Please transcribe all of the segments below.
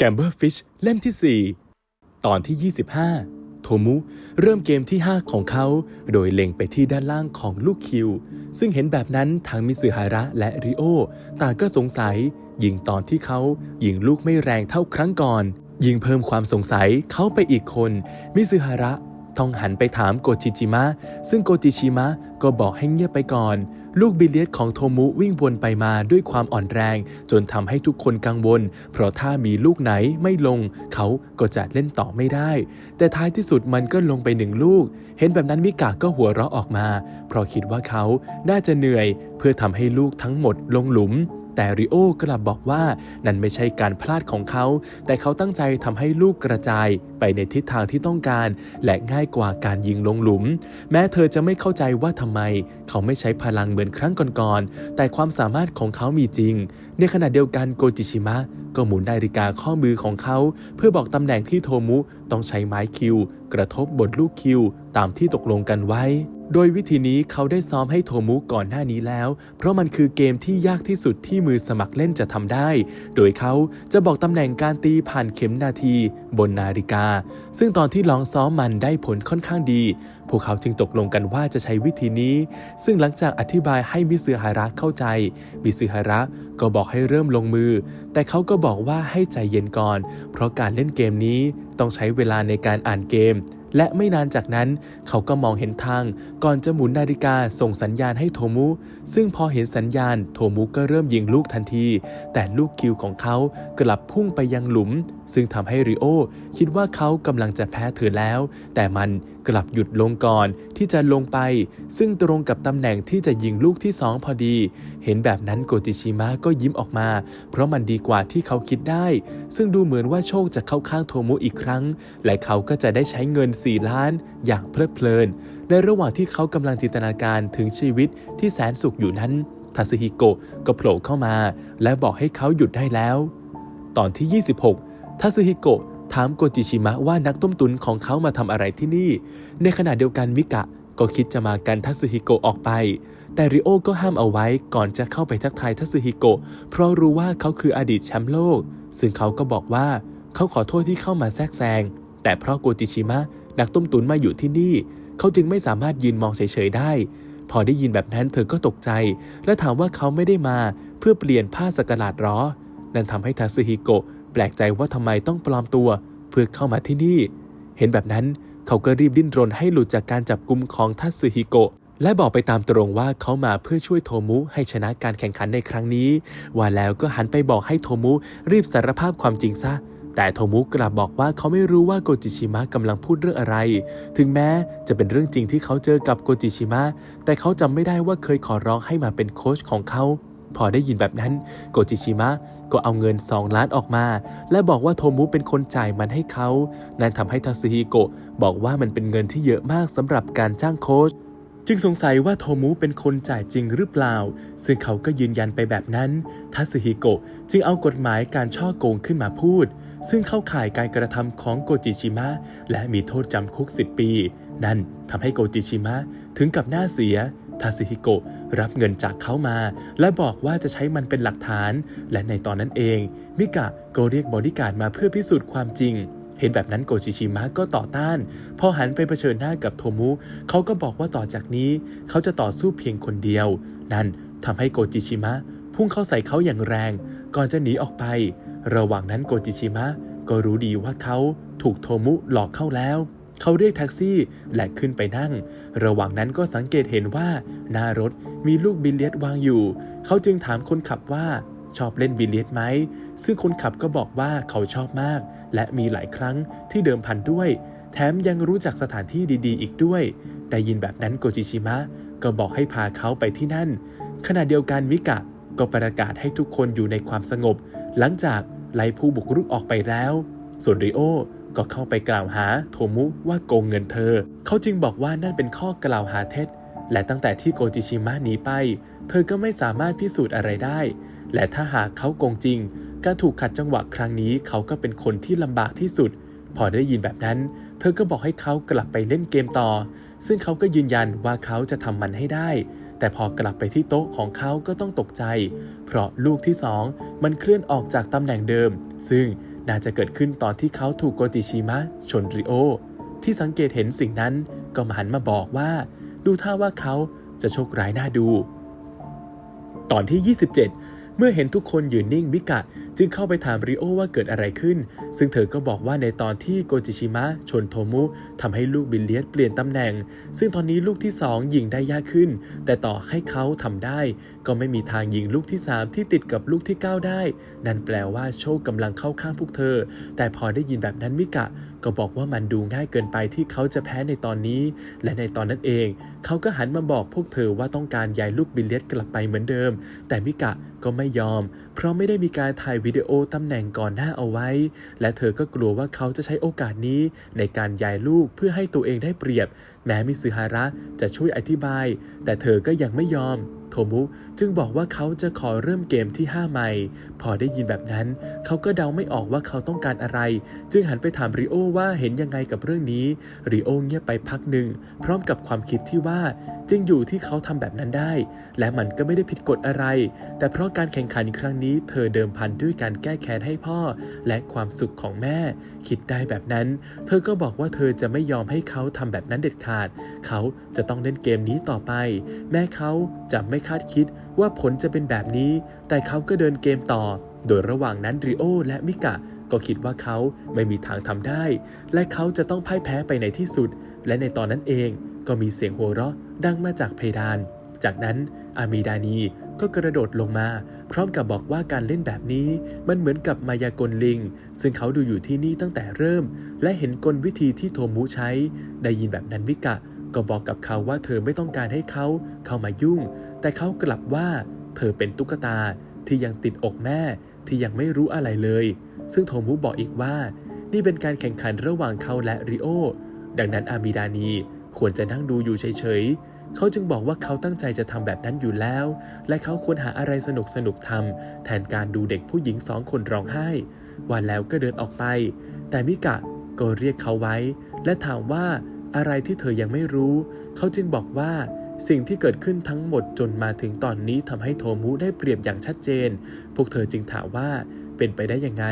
แกมเบอร์ฟิชเล่มที่ 4 ตอนที่ 25 โทมุเริ่มเกมที่ 5 ของเขา โดยเล็งไปที่ด้านล่างของลูกคิว ซึ่งเห็นแบบนั้นทางมิสึฮาระและริโอต่างก็สงสัย ยิงตอนที่เขายิงลูกไม่แรงเท่าครั้งก่อน ยิงเพิ่มความสงสัยเขาไปอีกคน มิสึฮาระ ต้องหันไปถามโกจิจิมะ ซึ่งโกจิชิมะก็บอกให้เงียบไปก่อน ลูกบิลเลียดของโทมุวิ่งวนไปมาด้วยความอ่อนแรง จนทำให้ทุกคนกังวล เพราะถ้ามีลูกไหนไม่ลง เขาก็จะเล่นต่อไม่ได้ แต่ท้ายที่สุดมันก็ลงไปหนึ่งลูก เห็นแบบนั้นมิกะก็หัวเราะออกมา เพราะคิดว่าเขาน่าจะเหนื่อย เพื่อทำให้ลูกทั้งหมดลงหลุม แต่ริโอกลับบอกว่า นั่นไม่ใช่การพลาดของเขา แต่เขาตั้งใจทำให้ลูกกระจายไปในทิศทางที่ต้องการ และง่ายกว่าการยิงลงหลุม แม้เธอจะไม่เข้าใจว่าทำไม เขาไม่ใช้พลังเหมือนครั้งก่อนๆแต่ความสามารถของเขามีจริง ในขณะเดียวกันโกจิชิมะก็หมุนนาฬิกาข้อมือของเขา เพื่อบอกตำแหน่งที่โทมุต้องใช้ไม้คิว กระทบบนลูกคิว ตามที่ตกลงกันไว้ โดยวิธีนี้เขาได้ซ้อมให้โทมุก่อนหน้านี้แล้ว เพราะมันคือเกมที่ยากที่สุดที่มือสมัครเล่นจะทำได้ โดยเขาจะบอกตำแหน่งการตีผ่านเข็มนาทีบนนาฬิกา ซึ่งตอนที่ลองซ้อมมันได้ผลค่อนข้างดี พวกเขาจึงตกลงกันว่าจะใช้วิธีนี้ ซึ่งหลังจากอธิบายให้มิซึฮาระเข้าใจ มิซึฮาระก็บอกให้เริ่มลงมือ แต่เขาก็บอกว่าให้ใจเย็นก่อน เพราะการเล่นเกมนี้ต้องใช้เวลาในการอ่านเกม และไม่นานจากนั้นเขาก็มองเห็นทาง ก่อนจะหมุนนาฬิกาส่งสัญญาณให้โทมุ ซึ่งพอเห็นสัญญาณ โทมุก็เริ่มยิงลูกทันที แต่ลูกคิวของเขากลับพุ่งไปยังหลุม ซึ่งทำให้ริโอคิดว่าเขากำลังจะแพ้เธอแล้ว แต่มันกลับหยุดลงก่อนที่จะลงไป ซึ่งตรงกับตำแหน่งที่จะยิงลูกที่สองพอดี เห็นแบบนั้นโกจิชิมะก็ยิ้มออกมา เพราะมันดีกว่าที่เขาคิดได้ ซึ่งดูเหมือนว่าโชคจะเข้าข้างโทมุอีกครั้ง และเขาก็จะได้ใช้เงิน 4 ล้าน อย่างเพลิดเพลิน ในระหว่างที่เขากำลังจินตนาการถึงชีวิตที่แสนสุขอยู่นั้นทาซึฮิโกะก็โผล่เข้ามา และบอกให้เขาหยุดได้แล้ว ตอนที่ 26ทาซึฮิโกะถามโกจิชิมะว่านักต้มตุนของเขามาทำอะไรที่นี่ ในขณะเดียวกันมิกะก็คิดจะมากันทัสึฮิโกะออกไป แต่ริโอก็ห้ามเอาไว้ก่อนจะเข้าไปทักทายทัสึฮิโกะเพราะรู้ว่าเขาคืออดีตแชมป์โลก ซึ่งเขาก็บอกว่าเขาขอโทษที่เข้ามาแทรกแซง แต่เพราะโกจิชิมะนักต้มตุนมาอยู่ที่นี่ เขาจึงไม่สามารถยืนมองเฉยๆได้ พอได้ยินแบบนั้นเธอก็ตกใจ และถามว่าเขาไม่ได้มาเพื่อเปลี่ยนผ้าสกหลาดหรอนั่นทำให้ทัสึฮิโกะแปลกใจว่าทำไมต้องปลอมตัว เพื่อเข้ามาที่นี่ เห็นแบบนั้นเขาก็รีบดิ้นรนให้หลุดจากการจับกลุ่มของทัสึฮิโกะ และบอกไปตามตรงว่าเขามาเพื่อช่วยโทมุให้ชนะการแข่งขันในครั้งนี้ ว่าแล้วก็หันไปบอกให้โทมุรีบสารภาพความจริงซะ แต่โทมุกลับบอกว่าเขาไม่รู้ว่าโกจิชิมะกำลังพูดเรื่องอะไร ถึงแม้จะเป็นเรื่องจริงที่เขาเจอกับโกจิชิมะ แต่เขาจำไม่ได้ว่าเคยขอร้องให้มาเป็นโค้ชของเขาพอได้ยินแบบนั้นโกจิชิมะก็เอาเงิน 2 ล้านออกมา และบอกว่าโทมุเป็นคนจ่ายมันให้เขา นั่นทำให้ทาซึฮิโกะบอกว่ามันเป็นเงินที่เยอะมากสำหรับการจ้างโค้ช จึงสงสัยว่าโทมุเป็นคนจ่ายจริงหรือเปล่า ซึ่งเขาก็ยืนยันไปแบบนั้น ทัสึฮิโกะจึงเอากฎหมายการช่อโกงขึ้นมาพูด ซึ่งเข้าข่ายการกระทำของโกจิชิมะ และมีโทษจำคุก 10 ปี นั่นทำให้โกจิชิมะถึงกับหน้าเสียทาสึฮิโกะรับเงินจากเขามา และบอกว่าจะใช้มันเป็นหลักฐาน และในตอนนั้นเอง มิกะก็เรียกบอดี้การ์ดมาเพื่อพิสูจน์ความจริง เห็นแบบนั้นโกจิชิมะก็ต่อต้าน พอหันไปเผชิญหน้ากับโทมุเขาก็บอกว่าต่อจากนี้เขาจะต่อสู้เพียงคนเดียว นั่นทำให้โกจิชิมะพุ่งเข้าใส่เขาอย่างแรง ก่อนจะหนีออกไป ระหว่างนั้นโกจิชิมะก็รู้ดีว่าเขาถูกโทมุหลอกเข้าแล้ว เขาเรียกแท็กซี่และขึ้นไปนั่ง ระหว่างนั้นก็สังเกตเห็นว่าหน้ารถมีลูกบิลเลียดวางอยู่ เขาจึงถามคนขับว่าชอบเล่นบิลเลียดไหม ซึ่งคนขับก็บอกว่าเขาชอบมาก และมีหลายครั้งที่เดิมพันด้วย แถมยังรู้จักสถานที่ดีๆ อีกด้วย ได้ยินแบบนั้นโกจิชิมะก็บอกให้พาเขาไปที่นั่น ขณะเดียวกันมิกะก็ประกาศให้ทุกคนอยู่ในความสงบ หลังจากไล่ผู้บุกรุกออกไปแล้ว ส่วนริโอก็เข้าไปกล่าวหาโทมุว่าโกงเงินเธอ เขาจึงบอกว่านั่นเป็นข้อกล่าวหาเท็จ และตั้งแต่ที่โกจิชิมะหนีไป เธอก็ไม่สามารถพิสูจน์อะไรได้ และถ้าหากเขาโกงจริง การถูกขัดจังหวะครั้งนี้เขาก็เป็นคนที่ลำบากที่สุด พอได้ยินแบบนั้น เธอก็บอกให้เขากลับไปเล่นเกมต่อ ซึ่งเขาก็ยืนยันว่าเขาจะทำมันให้ได้ แต่พอกลับไปที่โต๊ะของเขาก็ต้องตกใจ เพราะลูกที่สองมันเคลื่อนออกจากตำแหน่งเดิม ซึ่งน่าจะเกิดขึ้นตอนที่เขาถูกโกจิชิมะชนริโอ ที่สังเกตเห็นสิ่งนั้นก็มาหันมาบอกว่า ดูท่าว่าเขาจะโชคร้ายน่าดู ตอนที่ 27 เมื่อเห็นทุกคนยืนนิ่งมิกะ จึงเข้าไปถามริโอว่าเกิดอะไรขึ้น ซึ่งเธอก็บอกว่าในตอนที่โกจิชิมะชนโทมุทำให้ลูกบิลเลียสเปลี่ยนตำแหน่ง ซึ่งตอนนี้ลูกที่ 2 ยิงได้ยากขึ้น แต่ต่อให้เขาทำได้ ก็ไม่มีทางยิงลูกที่ 3 ที่ติดกับลูกที่ 9 ได้ นั่นแปลว่าโชคกำลังเข้าข้างพวกเธอ แต่พอได้ยินแบบนั้นมิกะ ก็บอกว่ามันดูง่ายเกินไปที่เขาจะแพ้ในตอนนี้ และในตอนนั้นเอง เขาก็หันมาบอกพวกเธอว่าต้องการย้ายลูกบิลเลียสกลับไปเหมือนเดิม แต่มิกะก็ไม่ยอม เพราะไม่ได้มีการถ่ายวิดีโอตำแหน่งก่อนหน้าเอาไว้ และเธอก็กลัวว่าเขาจะใช้โอกาสนี้ในการย้ายลูกเพื่อให้ตัวเองได้เปรียบ แม้มิซึฮาระจะช่วยอธิบาย แต่เธอก็ยังไม่ยอม โทมุจึงบอกว่าเขาจะขอเริ่มเกมที่5ใหม่พอได้ยินแบบนั้น เขาก็เดาไม่ออกว่าเขาต้องการอะไร จึงหันไปถามริโอว่าเห็นยังไงกับเรื่องนี้ริโอเงียบไปพักหนึ่ง พร้อมกับความคิดที่ว่าจริงอยู่ที่เขาทำแบบนั้นได้ และมันก็ไม่ได้ผิดกฎอะไร แต่เพราะการแข่งขันครั้งนี้เธอเดิมพันด้วยการแก้แค้นให้พ่อ และความสุขของแม่ คิดได้แบบนั้น เธอก็บอกว่าเธอจะไม่ยอมให้เขาทำแบบนั้นเด็ดขาด เขาจะต้องเล่นเกมนี้ต่อไป แม้เขาจะไม่คาดคิดว่าผลจะเป็นแบบนี้ แต่เขาก็เดินเกมต่อ โดยระหว่างนั้นริโอและมิกะก็คิดว่าเขาไม่มีทางทำได้ และเขาจะต้องพ่ายแพ้ไปในที่สุด และในตอนนั้นเองก็มีเสียงหัวเราะดังมาจากเพดาน จากนั้นอามีดานีก็กระโดดลงมา พร้อมกับบอกว่าการเล่นแบบนี้ มันเหมือนกับมายากลลิง ซึ่งเขาดูอยู่ที่นี่ตั้งแต่เริ่ม และเห็นกลวิธีที่โทมุใช้ ได้ยินแบบนั้นมิกะ ก็บอกกับเขาว่าเธอไม่ต้องการให้เขาเข้ามายุ่ง แต่เขากลับว่า เธอเป็นตุ๊กตาที่ยังติดอกแม่ที่ยังไม่รู้อะไรเลย ซึ่งโทมุบอกอีกว่า นี่เป็นการแข่งขันระหว่างเขาและริโอ ดังนั้นอามิดานีควรจะนั่งดูอยู่เฉยๆ เขาจึงบอกว่าเขาตั้งใจจะทำแบบนั้นอยู่แล้ว และเขาควรหาอะไรสนุกสนุกทำแทนการดูเด็กผู้หญิงสองคนร้องไห้วันแล้วก็เดินออกไป แต่มิกะก็เรียกเขาไว้ และถามว่า อะไรที่เธอยังไม่รู้ เขาจึงบอกว่าสิ่งที่เกิดขึ้นทั้งหมดจนมาถึงตอนนี้ทำให้โทมุได้เปรียบอย่างชัดเจน พวกเธอจึงถามว่าเป็นไปได้ยังไง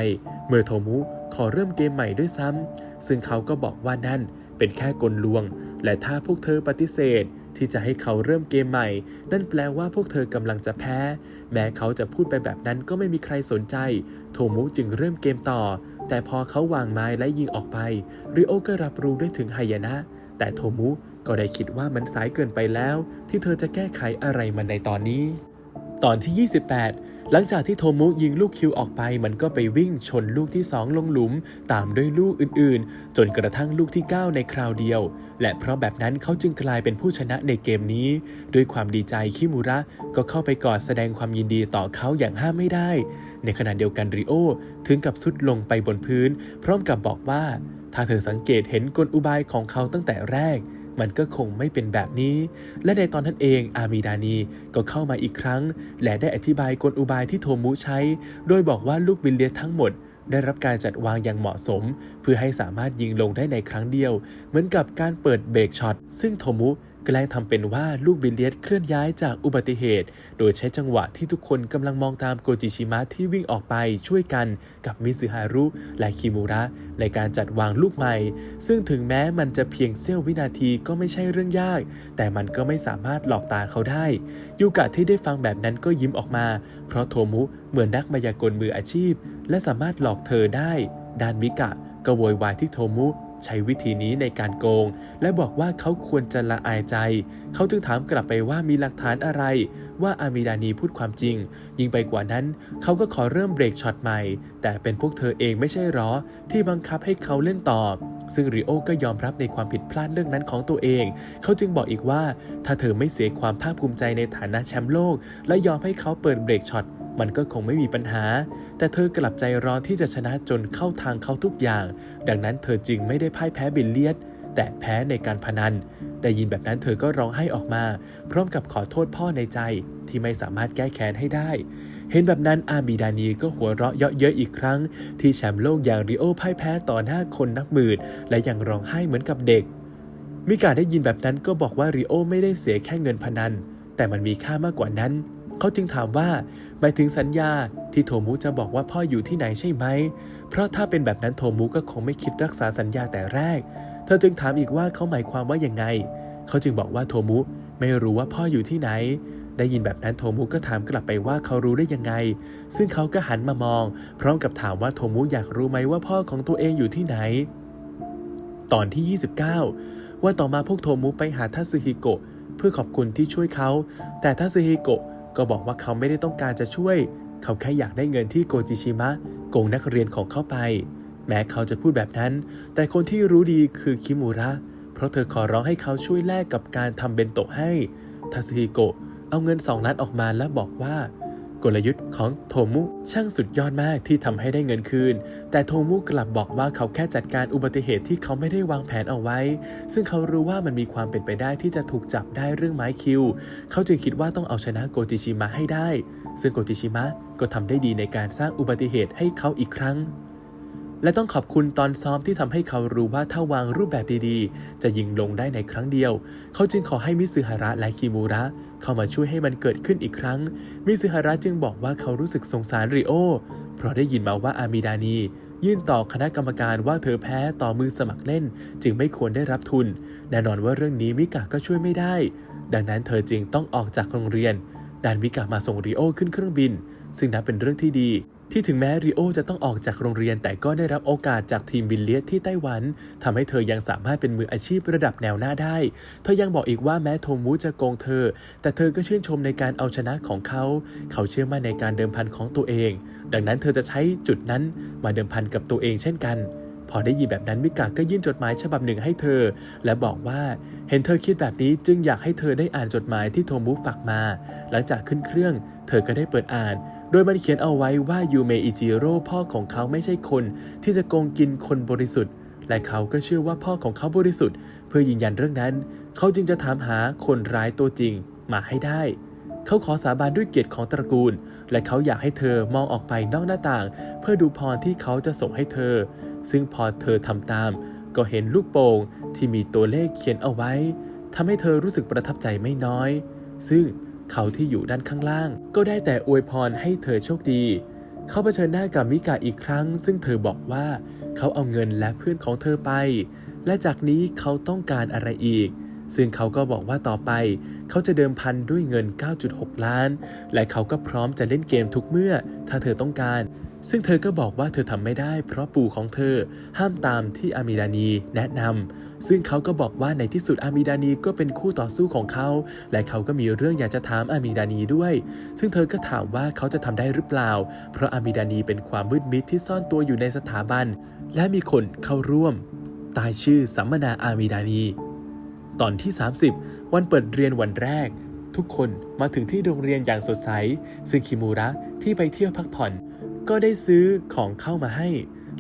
เมื่อโทมุขอเริ่มเกมใหม่ด้วยซ้ำซึ่งเขาก็บอกว่านั่นเป็นแค่กลลวง และถ้าพวกเธอปฏิเสธ ที่จะให้เขาเริ่มเกมใหม่ นั่นแปลว่าพวกเธอกำลังจะแพ้ แม้เขาจะพูดไปแบบนั้นก็ไม่มีใครสนใจ โทมุจึงเริ่มเกมต่อ แต่พอเขาวางไม้และยิงออกไป ริโอก็รับรู้ได้ถึงหยนะ แต่โทมุก็ได้คิดว่ามันสายเกินไปแล้ว ที่เธอจะแก้ไขอะไรมันในตอนนี้ ตอนที่ 28 หลังจากที่โทมุยิงลูกคิวออกไป มันก็ไปวิ่งชนลูกที่ 2 ลงหลุม ตามด้วยลูกอื่นๆ จนกระทั่งลูกที่ 9 ในคราวเดียว และเพราะแบบนั้นเขาจึงกลายเป็นผู้ชนะในเกมนี้ ด้วยความดีใจคิมูระก็เข้าไปกอดแสดงความยินดีต่อเขาอย่างห้ามไม่ได้ ในขณะเดียวกันริโอถึงกับสุดลงไปบนพื้น พร้อมกับบอกว่า ถ้าเธอสังเกตเห็นกลอุบายของเขาตั้งแต่แรก มันก็คงไม่เป็นแบบนี้ และในตอนนั้นเองอามีดานีก็เข้ามาอีกครั้ง และได้อธิบายกลอุบายที่โทมุใช้ โดยบอกว่าลูกบิลเลียทั้งหมด ได้รับการจัดวางอย่างเหมาะสม เพื่อให้สามารถยิงลงได้ในครั้งเดียว เหมือนกับการเปิดเบรกช็อตซึ่งโทมุ แกล้งทำเป็นว่าลูกบิลเลียสเคลื่อนย้ายจากอุบัติเหตุ โดยใช้จังหวะที่ทุกคนกำลังมองตามโกจิชิมะที่วิ่งออกไปช่วยกันกับมิซึฮารุและคิมูระในการจัดวางลูกใหม่ ซึ่งถึงแม้มันจะเพียงเสี้ยววินาทีก็ไม่ใช่เรื่องยาก แต่มันก็ไม่สามารถหลอกตาเขาได้ ยูกะที่ได้ฟังแบบนั้นก็ยิ้มออกมา เพราะโทมุเหมือนนักมายากลมืออาชีพ และสามารถหลอกเธอได้ ดานมิกะก็โวยวายที่โทมุ ใช้วิธีนี้ในการโกง และบอกว่าเขาควรจะละอายใจ เขาจึงถามกลับไปว่ามีหลักฐานอะไร ว่าอามิดานีพูดความจริง ยิ่งไปกว่านั้น เขาก็ขอเริ่มเบรกช็อตใหม่ แต่เป็นพวกเธอเองไม่ใช่หรอ ที่บังคับให้เขาเล่นต่อ ซึ่งริโอก็ยอมรับในความผิดพลาดเรื่องนั้นของตัวเอง เขาจึงบอกอีกว่า ถ้าเธอไม่เสียความภาคภูมิใจในฐานะแชมป์โลก และยอมให้เขาเปิดเบรกช็อตมันก็คงไม่มีปัญหา แต่เธอกลับใจร้อนที่จะชนะจนเข้าทางเขาทุกอย่าง ดังนั้นเธอจึงไม่ได้พ่ายแพ้บิลเลียด แต่แพ้ในการพนัน ได้ยินแบบนั้นเธอก็ร้องไห้ออกมา พร้อมกับขอโทษพ่อในใจที่ไม่สามารถแก้แค้นให้ได้ เห็นแบบนั้นอาบีดานีก็หัวเราะเยาะเย้ยอีกครั้ง ที่แชมป์โลกอย่างริโอพ่ายแพ้ต่อหน้าคนนับหมื่นและยังร้องไห้เหมือนกับเด็ก มิกาได้ยินแบบนั้นก็บอกว่าริโอไม่ได้เสียแค่เงินพนัน แต่มันมีค่ามากกว่านั้น เขาจึงถามว่าหมายถึงสัญญาที่โทมุจะบอกว่าพ่ออยู่ที่ไหนใช่ไหม เพราะถ้าเป็นแบบนั้นโทมุก็คงไม่คิดรักษาสัญญาแต่แรก เธอจึงถามอีกว่าเขาหมายความว่าอย่างไง เขาจึงบอกว่าโทมุไม่รู้ว่าพ่ออยู่ที่ไหน ได้ยินแบบนั้นโทมุก็ถามกลับไปว่าเขารู้ได้ยังไง ซึ่งเขาก็หันมามอง พร้อมกับถามว่าโทมุอยากรู้ไหมว่าพ่อของตัวเองอยู่ที่ไหน ตอนที่ 29 ว่าต่อมาพวกโทมุไปหาทัสึฮิโกะเพื่อขอบคุณที่ช่วยเขา แต่ทัสึฮิโกะก็บอกว่าเขาไม่ได้ต้องการจะช่วย เขาแค่อยากได้เงินที่โกจิชิมะโกงนักเรียนของเขาไป แม้เขาจะพูดแบบนั้น แต่คนที่รู้ดีคือคิมูระ เพราะเธอขอร้องให้เขาช่วยแลกกับการทำเบนโตะให้ ทัสึฮิโกะ เอาเงินสองล้านออกมาและบอกว่า กลยุทธ์ของโทมุช่างสุดยอดมากที่ทำให้ได้เงินคืน แต่โทมุกลับบอกว่าเขาแค่จัดการอุบัติเหตุที่เขาไม่ได้วางแผนเอาไว้ ซึ่งเขารู้ว่ามันมีความเป็นไปได้ที่จะถูกจับได้เรื่องไม้คิว เขาจึงคิดว่าต้องเอาชนะโกจิชิมะให้ได้ ซึ่งโกจิชิมะก็ทำได้ดีในการสร้างอุบัติเหตุให้เขาอีกครั้งและต้องขอบคุณตอนซ้อมที่ทำให้เขารู้ว่าถ้าวางรูปแบบดีๆ จะยิงลงได้ในครั้งเดียว เขาจึงขอให้มิซึฮาระและคิมูระ เข้ามาช่วยให้มันเกิดขึ้นอีกครั้ง มิซึฮาระจึงบอกว่าเขารู้สึกสงสารริโอ เพราะได้ยินมาว่าอามิดานี ยื่นต่อคณะกรรมการว่าเธอแพ้ต่อมือสมัครเล่น จึงไม่ควรได้รับทุน แน่นอนว่าเรื่องนี้มิกะก็ช่วยไม่ได้ ดังนั้นเธอจึงต้องออกจากโรงเรียนดานมิกะมาส่งริโอขึ้นเครื่องบิน ซึ่งนับเป็นเรื่องที่ดี ที่ถึงแม้ริโอจะต้องออกจากโรงเรียนแต่ก็ได้รับโอกาสจากทีมบิลเลียสที่ไต้หวันทำให้เธอยังสามารถเป็นมืออาชีพระดับแนวหน้าได้ เธอยังบอกอีกว่าแม้โทมูจะโกงเธอ แต่เธอก็ชื่นชมในการเอาชนะของเขา เขาเชื่อมั่นในการเดิมพันของตัวเอง ดังนั้นเธอจะใช้จุดนั้นมาเดิมพันกับตัวเองเช่นกัน พอได้ยินแบบนั้นมิกาก็ยื่นจดหมายฉบับหนึ่งให้เธอ และบอกว่าเห็นเธอคิดแบบนี้จึงอยากให้เธอได้อ่านจดหมายที่โทมุฝากมา หลังจากขึ้นเครื่อง เธอก็ได้เปิดอ่าน ดยมันเขียนเอาไว้ว่ายูเมอิจิโร่พ่อของเขาไม่ใช่คน ที่จะโกงกินคนบริสุทธิ์ และเขาก็เชื่อว่าพ่อของเขาบริสุทธิ์ เพื่อยืนยันเรื่องนั้น เขาจึงจะถามหาคนร้ายตัวจริงมาให้ได้ เขาขอสาบานด้วยเกียรติของตระกูล และเขาอยากให้เธอมองออกไปนอกหน้าต่าง เพื่อดูพรที่เขาจะส่งให้เธอ ซึ่งพอเธอทำตาม ก็เห็นลูกโป่งที่มีตัวเลขเขียนเอาไว้ทำให้เธอรู้สึกประทับใจไม่น้อย ซึ่ง เขาที่อยู่ด้านข้างล่าง ก็ได้แต่อวยพรให้เธอโชคดี เขาเผชิญหน้ากับมิกาอีกครั้ง ซึ่งเธอบอกว่าเขาเอาเงินและเพื่อนของเธอไป และจากนี้เขาต้องการอะไรอีก ซึ่งเขาก็บอกว่าต่อไป เขาจะเดิมพันด้วยเงิน 9.6 ล้าน และเขาก็พร้อมจะเล่นเกมทุกเมื่อ ถ้าเธอต้องการ ซึ่งเธอก็บอกว่าเธอทำไม่ได้ เพราะปู่ของเธอห้ามตามที่อามิดานีแนะนำ ซึ่งเขาก็บอกว่าในที่สุดอามิดานีก็เป็นคู่ต่อสู้ของเขา และเขาก็มีเรื่องอยากจะถามอามิดานีด้วย ซึ่งเธอก็ถามว่าเขาจะทำได้หรือเปล่า เพราะอามิดานีเป็นความมืดมิดที่ซ่อนตัวอยู่ในสถาบัน และมีคนเข้าร่วม ตายชื่อสัมมนาอามิดานี ตอนที่ 30 วันเปิดเรียนวันแรก ทุกคนมาถึงที่โรงเรียนอย่างสดใส ซึ่งคิมูระที่ไปเที่ยวพักผ่อน ก็ได้ซื้อของเข้ามาให้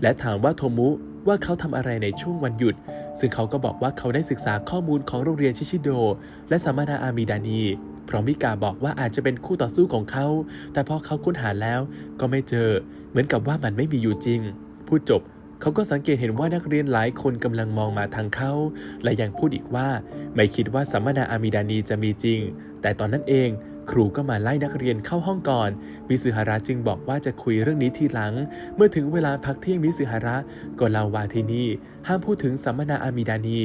และถามว่าโทมุ ว่าเขาทำอะไรในช่วงวันหยุด ซึ่งเขาก็บอกว่าเขาได้ศึกษาข้อมูลของโรงเรียนชิชิโด และสัมมนาอามิดานีเพราะมิกาบอกว่าอาจจะเป็นคู่ต่อสู้ของเขา แต่พอเขาค้นหาแล้วก็ไม่เจอ เหมือนกับว่ามันไม่มีอยู่จริง พูดจบเขาก็สังเกตเห็นว่านักเรียนหลายคนกำลังมองมาทางเขา และยังพูดอีกว่า ไม่คิดว่าสัมมนาอามิดานีจะมีจริง แต่ตอนนั้นเอง ครูก็มาไล่นักเรียนเข้าห้องก่อน มิสึฮาระจึงบอกว่าจะคุยเรื่องนี้ทีหลัง เมื่อถึงเวลาพักเที่ยงมิสึฮาระก็เล่าว่าที่นี่ห้ามพูดถึงสัมมนาอามิดานี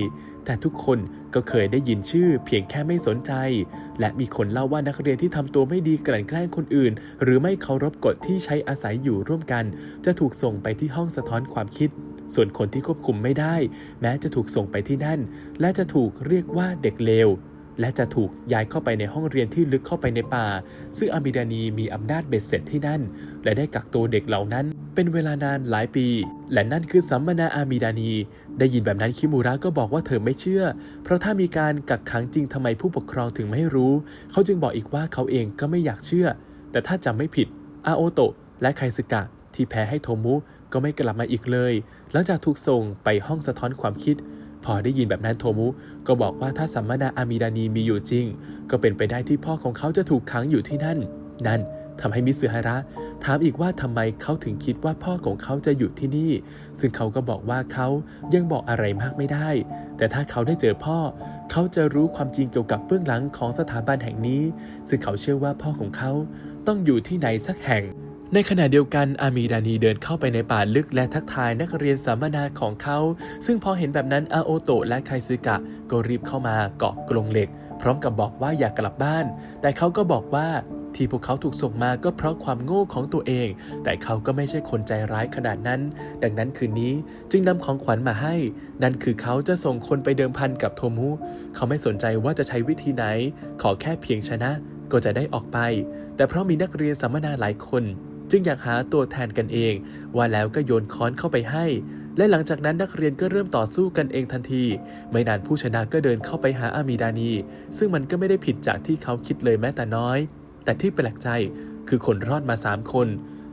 แต่ทุกคนก็เคยได้ยินชื่อเพียงแค่ไม่สนใจ และมีคนเล่าว่านักเรียนที่ทำตัวไม่ดีกลั่นแกล้งคนอื่น หรือไม่เคารพกฎที่ใช้อาศัยอยู่ร่วมกัน จะถูกส่งไปที่ห้องสะท้อนความคิด ส่วนคนที่ควบคุมไม่ได้ แม้จะถูกส่งไปที่นั่น และจะถูกเรียกว่าเด็กเลว และจะถูกย้ายเข้าไปในห้องเรียนที่ลึกเข้าไปในป่า ซึ่งอามิดานีมีอำนาจเบ็ดเสร็จที่นั่น และได้กักตัวเด็กเหล่านั้น เป็นเวลานานหลายปี และนั่นคือสัมมนาอามิดานี ได้ยินแบบนั้นคิมูระก็บอกว่าเธอไม่เชื่อ เพราะถ้ามีการกักขังจริงทำไมผู้ปกครองถึงไม่รู้ เขาจึงบอกอีกว่าเขาเองก็ไม่อยากเชื่อ แต่ถ้าจำไม่ผิดอาโอโตะและไคสึกะ ที่แพ้ให้โทมุก็ไม่กลับมาอีกเลย หลังจากถูกส่งไปห้องสะท้อนความคิด พอได้ยินแบบนั้นโทมุก็บอกว่าถ้าสัมมนาอามิดานีมีอยู่จริง ก็เป็นไปได้ที่พ่อของเขาจะถูกขังอยู่ที่นั่น นั่นทำให้มิสึฮาระถามอีกว่าทำไมเขาถึงคิดว่าพ่อของเขาจะอยู่ที่นี่ ซึ่งเขาก็บอกว่าเขายังบอกอะไรมากไม่ได้ แต่ถ้าเขาได้เจอพ่อ เขาจะรู้ความจริงเกี่ยวกับเบื้องหลังของสถาบันแห่งนี้ ซึ่งเขาเชื่อว่าพ่อของเขาต้องอยู่ที่ไหนสักแห่ง ในขณะเดียวกันอามีดานีเดินเข้าไปในป่าลึกและทักทายนักเรียนสัมมนาของเขา ซึ่งพอเห็นแบบนั้นอาโอโตะและไคซึกะก็รีบเข้ามาเกาะกรงเหล็ก พร้อมกับบอกว่าอยากกลับบ้าน แต่เขาก็บอกว่าที่พวกเขาถูกส่งมาก็เพราะความโง่ของตัวเอง แต่เขาก็ไม่ใช่คนใจร้ายขนาดนั้น ดังนั้นคืนนี้จึงนำของขวัญมาให้ นั่นคือเขาจะส่งคนไปเดิมพันกับโทมุ เขาไม่สนใจว่าจะใช้วิธีไหน ขอแค่เพียงชนะก็จะได้ออกไป แต่เพราะมีนักเรียนสัมมนาหลายคน จึงอยากหาตัวแทนกันเอง ว่าแล้วก็โยนค้อนเข้าไปให้ และหลังจากนั้นนักเรียนก็เริ่มต่อสู้กันเองทันที ไม่นานผู้ชนะก็เดินเข้าไปหาอามีดานี ซึ่งมันก็ไม่ได้ผิดจากที่เขาคิดเลยแม้แต่น้อย แต่ที่แปลกใจคือคนรอดมา3คน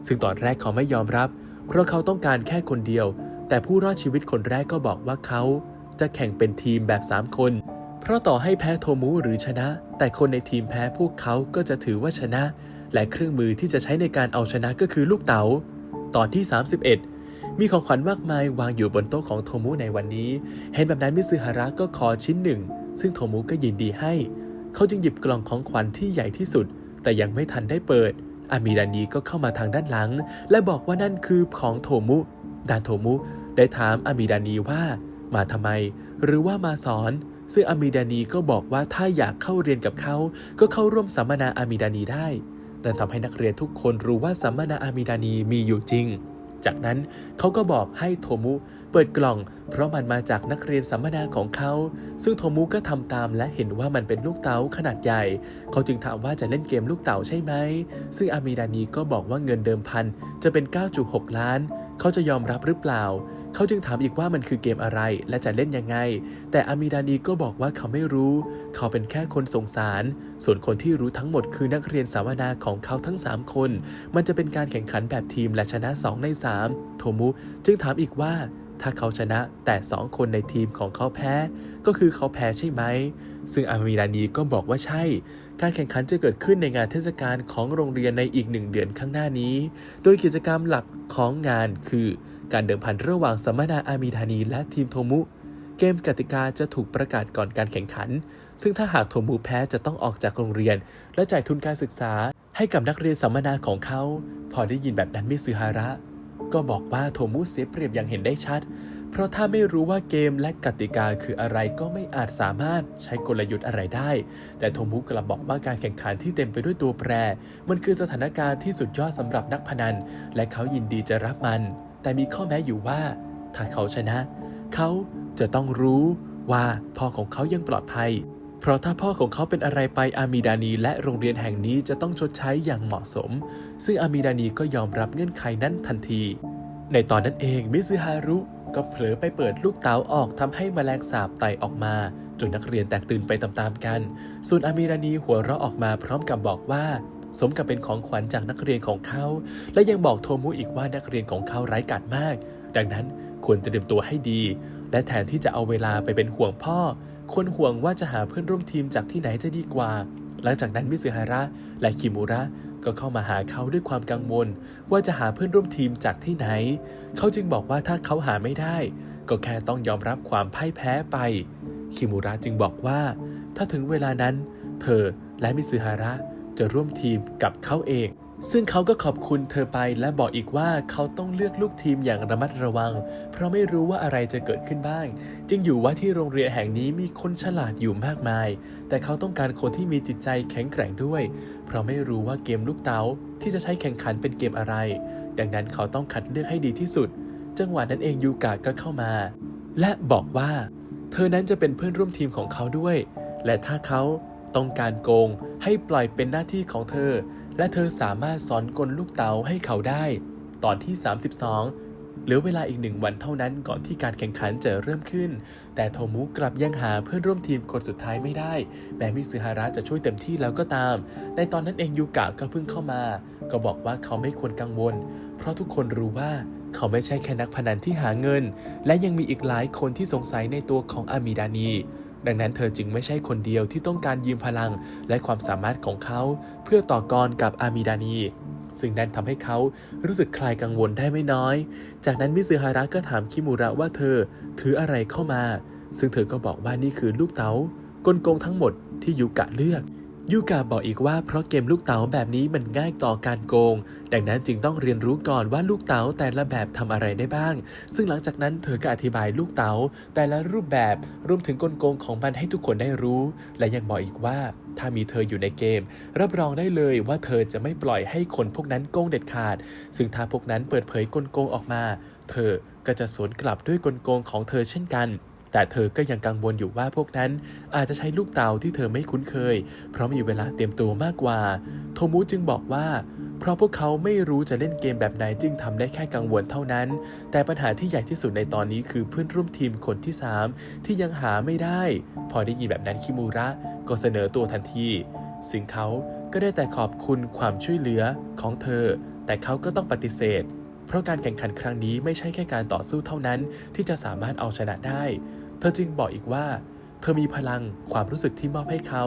ซึ่งตอนแรกเขาไม่ยอมรับ เพราะเขาต้องการแค่คนเดียว แต่ผู้รอดชีวิตคนแรกก็บอกว่าเขา จะแข่งเป็นทีมแบบ 3 คน เพราะต่อให้แพ้โทมุหรือชนะ แต่คนในทีมแพ้พวกเขาก็จะถือว่าชนะ และเครื่องมือที่จะใช้ในการเอาชนะก็คือลูกเต๋า ตอนที่ 31 มีของขวัญมากมายวางอยู่บนโต๊ะของโทมุในวันนี้ เห็นแบบนั้นมิซึฮาระก็ขอชิ้นหนึ่ง ซึ่งโทมุก็ยินดีให้ เขาจึงหยิบกล่องของขวัญที่ใหญ่ที่สุด แต่ยังไม่ทันได้เปิด อามีดานีก็เข้ามาทางด้านหลัง และบอกว่านั่นคือของโทมุดานโทมุได้ถามอามีดานีว่า มาทำไม หรือว่ามาสอน ซึ่งอามีดานีก็บอกว่าถ้าอยากเข้าเรียนกับเขา ก็เข้าร่วมสัมมนาอามีดานีได้ นั่นทำให้นักเรียนทุกคนรู้ว่าสัมมนาอามีดานีมีอยู่จริง จากนั้นเขาก็บอกให้โทมุเปิดกล่อง เพราะมันมาจากนักเรียนสัมมนาของเขา ซึ่งโทมุก็ทำตามและเห็นว่ามันเป็นลูกเต๋าขนาดใหญ่ เขาจึงถามว่าจะเล่นเกมลูกเต๋าใช่ไหม ซึ่งอามีดานีก็บอกว่าเงินเดิมพันจะเป็น 9.6 ล้าน เขาจะยอมรับหรือเปล่า เขาจึงถามอีกว่ามันคือเกมอะไรและจะเล่นยังไง แต่อามีดานีก็บอกว่าเขาไม่รู้ เขาเป็นแค่คนสงสาร ส่วนคนที่รู้ทั้งหมดคือนักเรียนสัมมนาของเขาทั้ง 3 คน มันจะเป็นการแข่งขันแบบทีมและชนะ 2 ใน 3 โทมุจึงถามอีกว่า ถ้าเขาชนะแต่ 2 คนในทีมของเขาแพ้ ก็คือเขาแพ้ใช่ไหม ซึ่งอามีดานีก็บอกว่าใช่การแข่งขันจะเกิดขึ้นในงานเทศกาลของโรงเรียนในอีกหนึ่งเดือนข้างหน้านี้ โดยกิจกรรมหลักของงานคือ การเดิมพันระหว่างสัมมนาอามีดานีและทีมโทมุ เกมกติกาจะถูกประกาศก่อนการแข่งขัน ซึ่งถ้าหากโทมุแพ้จะต้องออกจากโรงเรียน และจ่ายทุนการศึกษาให้กับนักเรียนสัมมนาของเขา พอได้ยินแบบนั้นมิซึฮาระ ก็บอกว่าโทมุเสียเปรียบอย่างเห็นได้ชัด เพราะถ้าไม่รู้ว่าเกมและกติกาคืออะไรก็ไม่อาจสามารถใช้กลยุทธ์อะไรได้ แต่โทมุกลับบอกว่าการแข่งขันที่เต็มไปด้วยตัวแปร มันคือสถานการณ์ที่สุดยอดสำหรับนักพนัน และเขายินดีจะรับมัน แต่มีข้อแม้อยู่ว่า ถ้าเขาชนะ เขาจะต้องรู้ว่าพ่อของเขายังปลอดภัย เพราะถ้าพ่อของเขาเป็นอะไรไปอามีดานีและโรงเรียนแห่งนี้จะต้องชดใช้อย่างเหมาะสม ซึ่งอามีดานีก็ยอมรับเงื่อนไขนั้นทันที ในตอนนั้นเองมิซึฮารุก็เผลอไปเปิดลูกเต๋าออกทำให้แมลงสาบไต่ออกมา จนนักเรียนแตกตื่นไปตามๆกัน ส่วนอามีดานีหัวเราะออกมาพร้อมกับบอกว่า สมกับเป็นของขวัญจากนักเรียนของเขา และยังบอกโทมุอีกว่านักเรียนของเขาไร้กาจมาก ดังนั้นควรจะเตรียมตัวให้ดี และแทนที่จะเอาเวลาไปเป็นห่วงพ่อ ควรห่วงว่าจะหาเพื่อนร่วมทีมจากที่ไหนจะดีกว่า หลังจากนั้นมิซึฮาระและคิมูระก็เข้ามาหาเขาด้วยความกังวล ว่าจะหาเพื่อนร่วมทีมจากที่ไหน เขาจึงบอกว่าถ้าเขาหาไม่ได้ ก็แค่ต้องยอมรับความพ่ายแพ้ไป คิมูระจึงบอกว่า ถ้าถึงเวลานั้น เธอและมิซึฮาระ จะร่วมทีมกับเขาเอง ซึ่งเขาก็ขอบคุณเธอไปและบอกอีกว่าเขาต้องเลือกลูกทีมอย่างระมัดระวัง เพราะไม่รู้ว่าอะไรจะเกิดขึ้นบ้าง จึงอยู่ว่าที่โรงเรียนแห่งนี้มีคนฉลาดอยู่มากมาย แต่เขาต้องการคนที่มีจิตใจแข็งแกร่งด้วย เพราะไม่รู้ว่าเกมลูกเต๋าที่จะใช้แข่งขันเป็นเกมอะไร ดังนั้นเขาต้องคัดเลือกให้ดีที่สุด จังหวะนั้นเองยูกะก็เข้ามา และบอกว่า เธอนั้นจะเป็นเพื่อนร่วมทีมของเขาด้วย และถ้าเขา ต้องการโกงให้ปล่อยเป็นหน้าที่ของเธอ และเธอสามารถสอนกลลูกเต๋าให้เขาได้ ตอนที่ 32 เหลือเวลาอีกหนึ่งวันเท่านั้นก่อนที่การแข่งขันจะเริ่มขึ้น แต่โทมุกลับยังหาเพื่อนร่วมทีมคนสุดท้ายไม่ได้ แม้มิซึฮาระจะช่วยเต็มที่แล้วก็ตาม ในตอนนั้นเองยูกะก็เพิ่งเข้ามา ก็บอกว่าเขาไม่ควรกังวล เพราะทุกคนรู้ว่าเขาไม่ใช่แค่นักพนันที่หาเงิน และยังมีอีกหลายคนที่สงสัยในตัวของอามีดานี ดังนั้นเธอจึงไม่ใช่คนเดียวที่ต้องการยืมพลังและความสามารถของเขา เพื่อต่อกรกับอามีดานี ซึ่งนั่นทำให้เขารู้สึกคลายกังวลได้ไม่น้อย จากนั้นมิซึฮาระก็ถามคิมูระว่าเธอถืออะไรเข้ามา ซึ่งเธอก็บอกว่านี่คือลูกเต๋ากลโกงทั้งหมดที่ยูกะเลือก ยูกะบอกอีกว่าเพราะเกมลูกเต๋าแบบนี้มันง่ายต่อการโกง ดังนั้นจึงต้องเรียนรู้ก่อนว่าลูกเต๋าแต่ละแบบทำอะไรได้บ้าง ซึ่งหลังจากนั้นเธอก็อธิบายลูกเต๋าแต่ละรูปแบบรวมถึงกลโกงของมันให้ทุกคนได้รู้ และยังบอกอีกว่า ถ้ามีเธออยู่ในเกม รับรองได้เลยว่าเธอจะไม่ปล่อยให้คนพวกนั้นโกงเด็ดขาด ซึ่งถ้าพวกนั้นเปิดเผยกลโกงออกมา เธอก็จะสวนกลับด้วยกลโกงของเธอเช่นกัน แต่เธอก็ยังกังวลอยู่ว่าพวกนั้นอาจจะใช้ลูกเตาที่เธอไม่คุ้นเคย เพราะมีเวลาเตรียมตัวมากกว่า โทมุจึงบอกว่า เพราะพวกเขาไม่รู้จะเล่นเกมแบบไหนจึงทำได้แค่กังวลเท่านั้น แต่ปัญหาที่ใหญ่ที่สุดในตอนนี้คือเพื่อนร่วมทีมคนที่ 3 ที่ยังหาไม่ได้ พอได้ยินแบบนั้นคิมูระก็เสนอตัวทันทีซึ่งเขาก็ได้แต่ขอบคุณความช่วยเหลือของเธอ แต่เขาก็ต้องปฏิเสธ เพราะการแข่งขันครั้งนี้ไม่ใช่แค่การต่อสู้เท่านั้น ที่จะสามารถเอาชนะได้ เธอจึงบอกอีกว่า เธอมีพลังความรู้สึกที่มอบให้เขา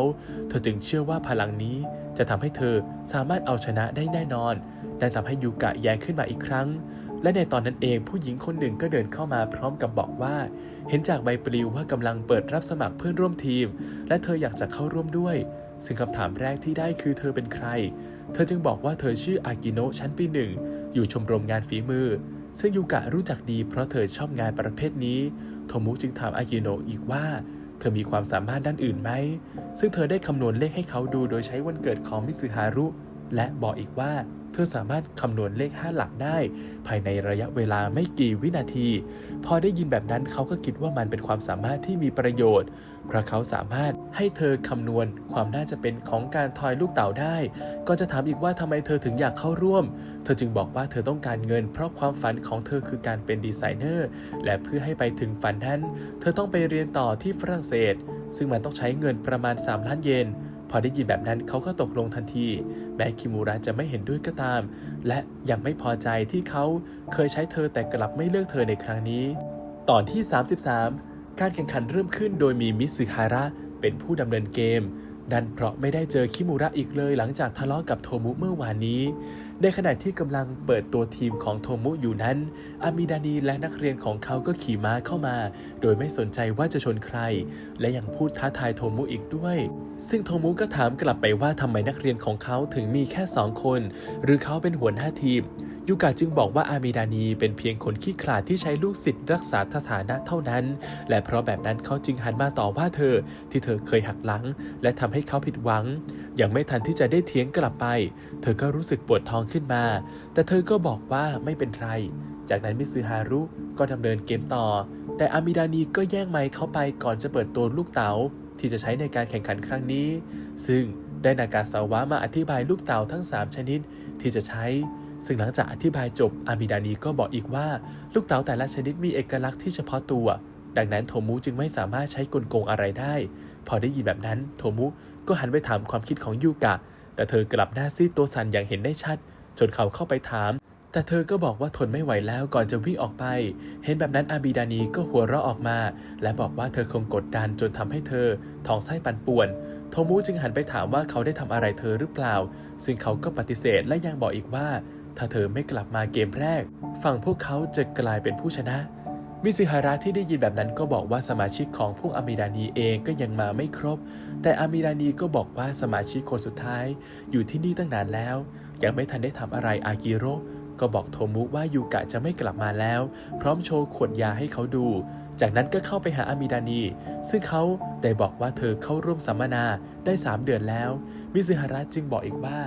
เธอจึงเชื่อว่าพลังนี้จะทำให้เธอสามารถเอาชนะได้แน่นอนนั่นทำให้ยูกะแย้งขึ้นมาอีกครั้ง และในตอนนั้นเองผู้หญิงคนหนึ่งก็เดินเข้ามาพร้อมกับบอกว่า เห็นจากใบปลิวว่ากำลังเปิดรับสมัครเพื่อนร่วมทีม และเธออยากจะเข้าร่วมด้วย ซึ่งคำถามแรกที่ได้คือเธอเป็นใคร เธอจึงบอกว่าเธอชื่ออากิโนะชั้นปีหนึ่งอยู่ชมรมงานฝีมือซึ่งยูกะรู้จักดีเพราะเธอชอบงานประเภทนี้ โทมุจึงถามอากิโนะอีกว่า เธอมีความสามารถด้านอื่นไหม ซึ่งเธอได้คำนวณเลขให้เขาดูโดยใช้วันเกิดของมิสึฮารุ และบอกอีกว่าเธอสามารถคำนวณเลข 5 หลักได้ ภายในระยะเวลาไม่กี่วินาที พอได้ยินแบบนั้นเขาก็คิดว่ามันเป็นความสามารถที่มีประโยชน์ เพราะเขาสามารถให้เธอคำนวณความน่าจะเป็นของการทอยลูกเต๋าได้ ก็จะถามอีกว่าทำไมเธอถึงอยากเข้าร่วม เธอจึงบอกว่าเธอต้องการเงิน เพราะความฝันของเธอคือการเป็นดีไซเนอร์ และเพื่อให้ไปถึงฝันนั้น เธอต้องไปเรียนต่อที่ฝรั่งเศส ซึ่งมันต้องใช้เงินประมาณ 3 ล้านเยนพอได้ยินแบบนั้นเขาก็ตกลงทันที แม้คิมูระจะไม่เห็นด้วยก็ตาม และยังไม่พอใจที่เขาเคยใช้เธอแต่กลับไม่เลือกเธอในครั้งนี้ ตอนที่ 33 การแข่งขันเริ่มขึ้นโดยมีมิสึฮาระเป็นผู้ดำเนินเกมดันเพราะไม่ได้เจอคิมูระอีกเลยหลังจากทะเลาะกับโทมุเมื่อวานนี้ ในขณะที่กำลังเปิดตัวทีมของโทมุอยู่นั้น อามิดานีและนักเรียนของเขาก็ขี่ม้าเข้ามา โดยไม่สนใจว่าจะชนใคร และยังพูดท้าทายโทมุอีกด้วย ซึ่งโทมุก็ถามกลับไปว่าทำไมนักเรียนของเขาถึงมีแค่สองคน หรือเขาเป็นหัวหน้าทีม ยูกะจึงบอกว่าอามิดานีเป็นเพียงคนขี้ขลาดที่ใช้ลูกศิษย์รักษาสถานะเท่านั้น และเพราะแบบนั้นเขาจึงหันมาต่อว่าเธอที่เธอเคยหักหลัง และทำให้เขาผิดหวัง ยังไม่ทันที่จะได้เถียงกลับไป เธอก็รู้สึกปวดท้องขึ้นมา แต่เธอก็บอกว่าไม่เป็นไร จากนั้นมิซึฮารุก็ดำเนินเกมต่อ แต่อามิดานีก็แย่งไมค์เขาไปก่อนจะเปิดตัวลูกเต๋าที่จะใช้ในการแข่งขันครั้งนี้ ซึ่งได้นากาซาวะมาอธิบายลูกเต๋าทั้ง 3 ชนิดที่จะใช้ ซึ่งหลังจากอธิบายจบอามิดานีก็บอกอีกว่า ลูกเต๋าแต่ละชนิดมีเอกลักษณ์ที่เฉพาะตัว ดังนั้นโทมุจึงไม่สามารถใช้กลโกงอะไรได้ พอได้ยินแบบนั้น โทมุก็หันไปถามความคิดของยูกะ แต่เธอกลับหน้าซีดตัวสั่นอย่างเห็นได้ชัด จนเขาเข้าไปถาม แต่เธอก็บอกว่าทนไม่ไหวแล้วก่อนจะวิ่งออกไป เห็นแบบนั้นอาบิดานีก็หัวเราะออกมา และบอกว่าเธอคงกดดันจนทำให้เธอท้องไส้ปั่นป่วนโทมุจึงหันไปถามว่าเขาได้ทำอะไรเธอหรือเปล่า ซึ่งเขาก็ปฏิเสธและยังบอกอีกว่า ถ้าเธอไม่กลับมาเกมแรก ฝั่งพวกเขาจะกลายเป็นผู้ชนะ มิซิฮาระที่ได้ยินแบบนั้นก็บอกว่าสมาชิกของพวกอามิดานีเองก็ยังมาไม่ครบ แต่อามิดานีก็บอกว่าสมาชิกคนสุดท้าย อยู่ที่นี่ตั้งนานแล้ว ยังไม่ทันได้ทำอะไรอากิโรก็บอกโทมุว่ายูกะจะไม่กลับมาแล้ว พร้อมโชว์ขวดยาให้เขาดู จากนั้นก็เข้าไปหาอามิดานี ซึ่งเขาได้บอกว่าเธอเข้าร่วมสัมมนาได้ 3 เดือนแล้ว มิซิฮาระจึงบอกอีกว่า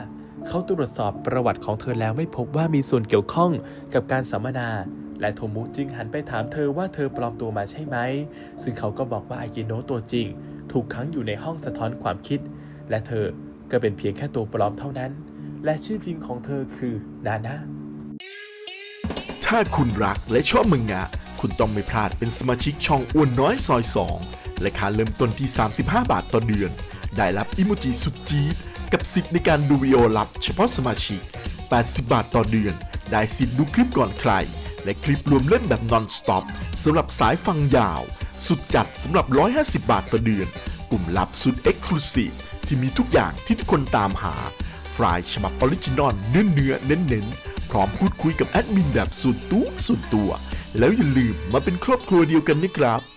เขาตรวจสอบประวัติของเธอแล้วไม่พบว่ามีส่วนเกี่ยวข้องกับการสัมมนา และโทมุจึงหันไปถามเธอว่าเธอปลอมตัวมาใช่ไหม ซึ่งเขาก็บอกว่าอากิโนะตัวจริง ถูกขังอยู่ในห้องสะท้อนความคิด และเธอก็เป็นเพียงแค่ตัวปลอมเท่านั้น และชื่อจริงของเธอคือนานะถ้าคุณรักและชอบมังงะ คุณต้องไม่พลาดเป็นสมาชิกช่องอ้วนน้อยซอย2และค่าเริ่มต้นที่ 35 บาทต่อเดือน ได้รับอิโมจิสุดจี๊ด กับสิทธิ์ในการดูวิดีโอลับ เฉพาะสมาชิก 80 บาทต่อเดือน ได้สิทธิ์ดูคลิปก่อนใคร และคลิปรวมเล่นแบบนอนสต็อปสำหรับสายฟังยาว สุดจัดสำหรับ 150 บาทต่อเดือน กลุ่มลับสุดเอ็กซ์คลูซีฟที่มีทุกอย่างที่ทุกคนตามหาฟรายฉบับออริจินอลเนื้อเนื้อเน้นเน้นๆพร้อมพูดคุยกับแอดมินแบบส่วนตัวส่วนตัว แล้วอย่าลืมมาเป็นครอบครัวเดียวกันนะครับ